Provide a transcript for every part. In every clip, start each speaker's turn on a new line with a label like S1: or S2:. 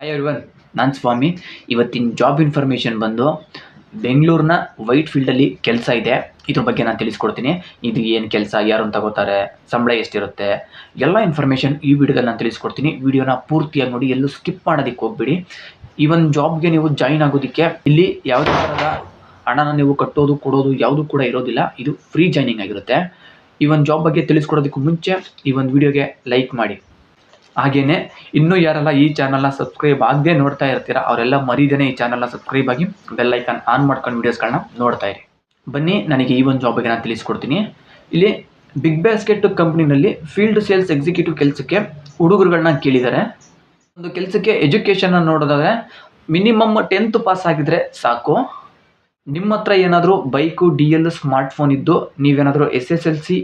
S1: Hi everyone ನಾನು ಸ್ವಾಮಿ. ಇವತ್ತಿನ job information ಬಂದು ಬೆಂಗಳೂರಿನ ವೈಟ್ ಫೀಲ್ಡಲ್ಲಿ ಕೆಲಸ ಇದೆ. ಇದ್ರ ಬಗ್ಗೆ ನಾನು ತಿಳಿಸ್ಕೊಡ್ತೀನಿ. ಇದು ಏನು ಕೆಲಸ ಯಾರನ್ನು ತಗೋತಾರೆ ಸಂಬಳ ಎಷ್ಟಿರುತ್ತೆ, ಎಲ್ಲ ಇನ್ಫಾರ್ಮೇಷನ್ ಈ ವಿಡಿಯೋದಲ್ಲಿ ನಾನು ತಿಳಿಸ್ಕೊಡ್ತೀನಿ. ವಿಡಿಯೋನ ಪೂರ್ತಿಯಾಗಿ ನೋಡಿ, ಎಲ್ಲೂ ಸ್ಕಿಪ್ ಮಾಡೋದಕ್ಕೆ ಹೋಗ್ಬಿಡಿ. ಈ ಒಂದು ಜಾಬ್ಗೆ ನೀವು ಜಾಯಿನ್ ಆಗೋದಕ್ಕೆ ಇಲ್ಲಿ ಯಾವುದೇ ಥರದ ಹಣನ ನೀವು ಕಟ್ಟೋದು, ಕೊಡೋದು ಯಾವುದು ಕೂಡ ಇರೋದಿಲ್ಲ. ಇದು ಫ್ರೀ ಜಾಯ್ನಿಂಗ್ ಆಗಿರುತ್ತೆ. ಈ ಒಂದು ಜಾಬ್ ಬಗ್ಗೆ ತಿಳಿಸ್ಕೊಡೋದಕ್ಕೂ ಮುಂಚೆ ಈ ಒಂದು ವಿಡಿಯೋಗೆ ಲೈಕ್ ಮಾಡಿ. ಹಾಗೇನೆ ಇನ್ನೂ ಯಾರೆಲ್ಲ ಈ ಚಾನಲ್ನ ಸಬ್ಸ್ಕ್ರೈಬ್ ಆಗದೆ ನೋಡ್ತಾ ಇರ್ತೀರಾ, ಅವರೆಲ್ಲ ಮರೀದೇನೆ ಈ ಚಾನಲ್ನ ಸಬ್ಸ್ಕ್ರೈಬ್ ಆಗಿ ಬೆಲ್ ಐಕಾನ್ ಆನ್ ಮಾಡ್ಕೊಂಡು ವೀಡಿಯೋಸ್ಗಳನ್ನ ನೋಡ್ತಾ ಇರಿ. ಬನ್ನಿ, ನನಗೆ ಈ ಒಂದು ಜಾಬಿಗೆ ನಾನು ತಿಳಿಸ್ಕೊಡ್ತೀನಿ. ಇಲ್ಲಿ ಬಿಗ್ ಬ್ಯಾಸ್ಕೆಟ್ ಕಂಪ್ನಿನಲ್ಲಿ ಫೀಲ್ಡ್ ಸೇಲ್ಸ್ ಎಕ್ಸಿಕ್ಯೂಟಿವ್ ಕೆಲಸಕ್ಕೆ ಹುಡುಗರುಗಳನ್ನ ಕೇಳಿದ್ದಾರೆ ಒಂದು ಕೆಲಸಕ್ಕೆ ಎಜುಕೇಷನ್ನ ನೋಡೋದಾದ್ರೆ ಮಿನಿಮಮ್ ಟೆಂತ್ ಪಾಸ್ ಆಗಿದ್ರೆ ಸಾಕು. ನಿಮ್ಮ ಹತ್ರ ಏನಾದರೂ bike D L smart phone ಇದ್ದು, ನೀವೇನಾದರೂ ಎಸ್ ಎಸ್ ಎಲ್ ಸಿ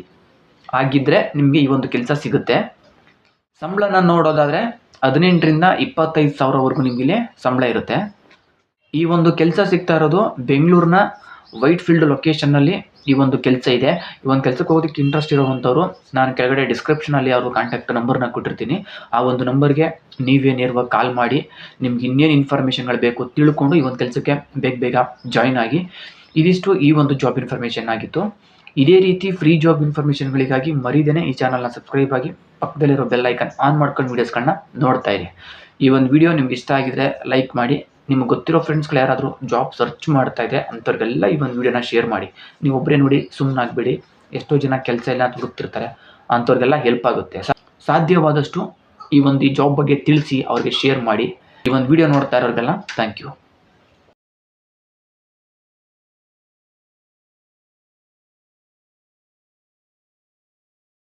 S1: ಆಗಿದ್ದರೆ ನಿಮಗೆ ಈ ಒಂದು ಕೆಲಸ ಸಿಗುತ್ತೆ. ಸಂಬಳನ ನೋಡೋದಾದರೆ ಹದಿನೆಂಟರಿಂದ ಇಪ್ಪತ್ತೈದು ಸಾವಿರವರೆಗೂ ನಿಮಗೆ ಸಂಬಳ ಇರುತ್ತೆ. ಈ ಒಂದು ಕೆಲಸ ಸಿಗ್ತಾ ಇರೋದು ಬೆಂಗಳೂರಿನ ವೈಟ್ ಫೀಲ್ಡ್ ಲೊಕೇಶನ್ನಲ್ಲಿ ಈ ಒಂದು ಕೆಲಸ ಇದೆ. ಈ ಒಂದು ಕೆಲಸಕ್ಕೆ ಹೋಗೋದಕ್ಕೆ ಇಂಟ್ರೆಸ್ಟ್ ಇರೋವಂಥವ್ರು, ನಾನು ಕೆಳಗಡೆ ಡಿಸ್ಕ್ರಿಪ್ಷನಲ್ಲಿ ಅವ್ರ ಕಾಂಟ್ಯಾಕ್ಟ್ ನಂಬರ್ನ ಕೊಟ್ಟಿರ್ತೀನಿ. ಆ ಒಂದು ನಂಬರ್ಗೆ ನೀವೇ ನೇರವಾಗಿ ಕಾಲ್ ಮಾಡಿ, ನಿಮ್ಗೆ ಇನ್ನೇನು ಇನ್ಫಾರ್ಮೇಷನ್ಗಳು ಬೇಕು ತಿಳ್ಕೊಂಡು ಈ ಒಂದು ಕೆಲಸಕ್ಕೆ ಬೇಗ ಬೇಗ ಜಾಯ್ನ್ ಆಗಿ. ಇದಿಷ್ಟು ಈ ಒಂದು ಜಾಬ್ ಇನ್ಫಾರ್ಮೇಷನ್ ಆಗಿತ್ತು. ಇದೇ ರೀತಿ ಫ್ರೀ ಜಾಬ್ ಇನ್ಫಾರ್ಮೇಷನ್ಗಳಿಗಾಗಿ ಮರಿದೇನೆ ಈ ಚಾನಲ್ನ ಸಬ್ಸ್ಕ್ರೈಬ್ ಆಗಿ ಪಕ್ಕದಲ್ಲಿರೋ ಬೆಲ್ ಐಕನ್ ಆನ್ ಮಾಡ್ಕೊಂಡು ವೀಡಿಯೋಸ್ಗಳನ್ನ ನೋಡ್ತಾ ಇರಿ. ಈ ಒಂದು ವಿಡಿಯೋ ನಿಮ್ಗೆ ಇಷ್ಟ ಆಗಿದ್ರೆ ಲೈಕ್ ಮಾಡಿ. ನಿಮ್ಗೆ ಗೊತ್ತಿರೋ ಫ್ರೆಂಡ್ಸ್ಗಳು ಯಾರಾದರೂ ಜಾಬ್ ಸರ್ಚ್ ಮಾಡ್ತಾ ಇದೆ ಅಂಥವ್ರಿಗೆಲ್ಲ ಈ ಒಂದು ವಿಡಿಯೋನ ಶೇರ್ ಮಾಡಿ. ನೀವು ಒಬ್ಬರೇ ನೋಡಿ ಸುಮ್ಮನಾಗಬೇಡಿ ಎಷ್ಟೋ ಜನ ಕೆಲಸ ಇಲ್ಲ ಹುಡುಕ್ತಿರ್ತಾರೆ. ಅಂಥವ್ರಿಗೆಲ್ಲ ಹೆಲ್ಪ್ ಆಗುತ್ತೆ. ಸಾಧ್ಯವಾದಷ್ಟು ಈ ಒಂದು ಈ ಜಾಬ್ ಬಗ್ಗೆ ತಿಳಿಸಿ ಅವ್ರಿಗೆ ಶೇರ್ ಮಾಡಿ. ಈ ಒಂದು ವಿಡಿಯೋ ನೋಡ್ತಾ ಇರೋರಿಗೆಲ್ಲ ಥ್ಯಾಂಕ್ ಯು